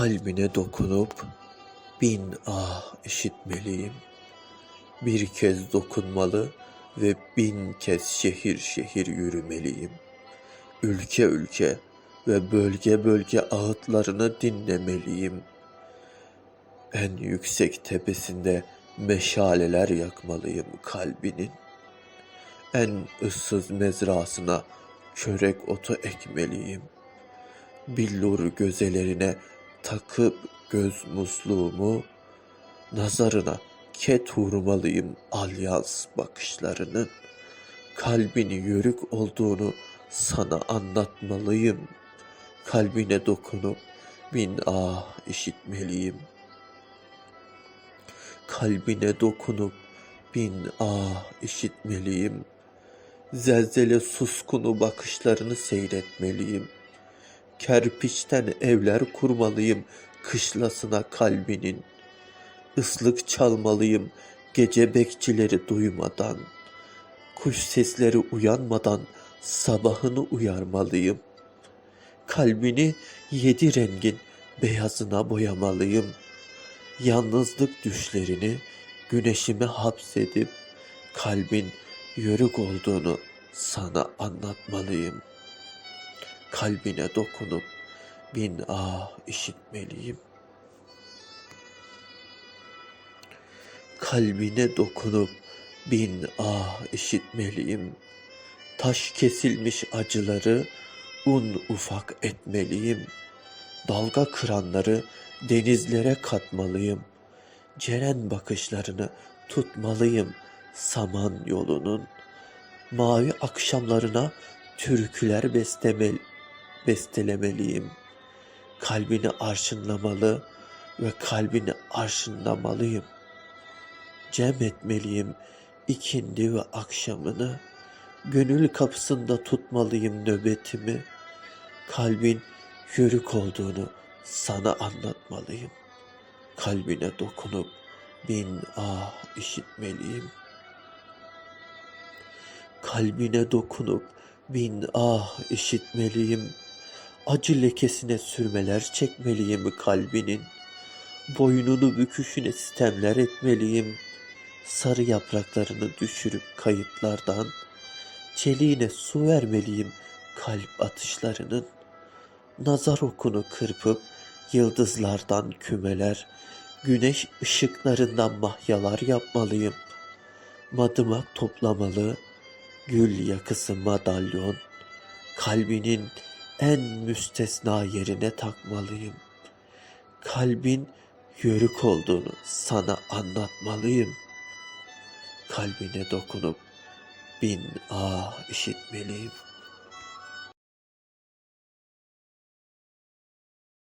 Kalbine dokunup bin ah işitmeliyim. Bir kez dokunmalı ve bin kez şehir şehir yürümeliyim. Ülke ülke ve bölge bölge ağıtlarını dinlemeliyim. En yüksek tepesinde meşaleler yakmalıyım kalbinin. En ıssız mezrasına çörek otu ekmeliyim. Billur gözelerine takıp göz musluğumu, nazarına ket vurmalıyım alyans bakışlarının. Kalbini yörük olduğunu sana anlatmalıyım. Kalbine dokunup bin ah işitmeliyim. Kalbine dokunup bin ah işitmeliyim. Zelzele suskunu bakışlarını seyretmeliyim. Kerpiçten evler kurmalıyım kışlasına kalbinin. Islık çalmalıyım gece bekçileri duymadan. Kuş sesleri uyanmadan sabahını uyarmalıyım. Kalbini yedi rengin beyazına boyamalıyım. Yalnızlık düşlerini güneşime hapsedip kalbin yörük olduğunu sana anlatmalıyım. Kalbine dokunup bin ah işitmeliyim. Kalbine dokunup bin ah işitmeliyim. Taş kesilmiş acıları un ufak etmeliyim. Dalga kıranları denizlere katmalıyım. Ceren bakışlarını tutmalıyım saman yolunun. Mavi akşamlarına türküler bestemel, bestelemeliyim. Kalbini arşınlamalı ve kalbini arşınlamalıyım. Cem etmeliyim ikindi ve akşamını. Gönül kapısında tutmalıyım nöbetimi. Kalbin yörük olduğunu sana anlatmalıyım. Kalbine dokunup bin ah işitmeliyim. Kalbine dokunup bin ah işitmeliyim. Acı lekesine sürmeler çekmeliyim kalbinin. Boynunu büküşüne sitemler etmeliyim. Sarı yapraklarını düşürüp kayıtlardan çeliğine su vermeliyim kalp atışlarının. Nazar okunu kırpıp yıldızlardan kümeler, güneş ışıklarından mahyalar yapmalıyım. Madımak toplamalı, gül yakısı madalyon, kalbinin en müstesna yerine takmalıyım. Kalbin yörük olduğunu sana anlatmalıyım. Kalbine dokunup bin ah işitmeliyim.''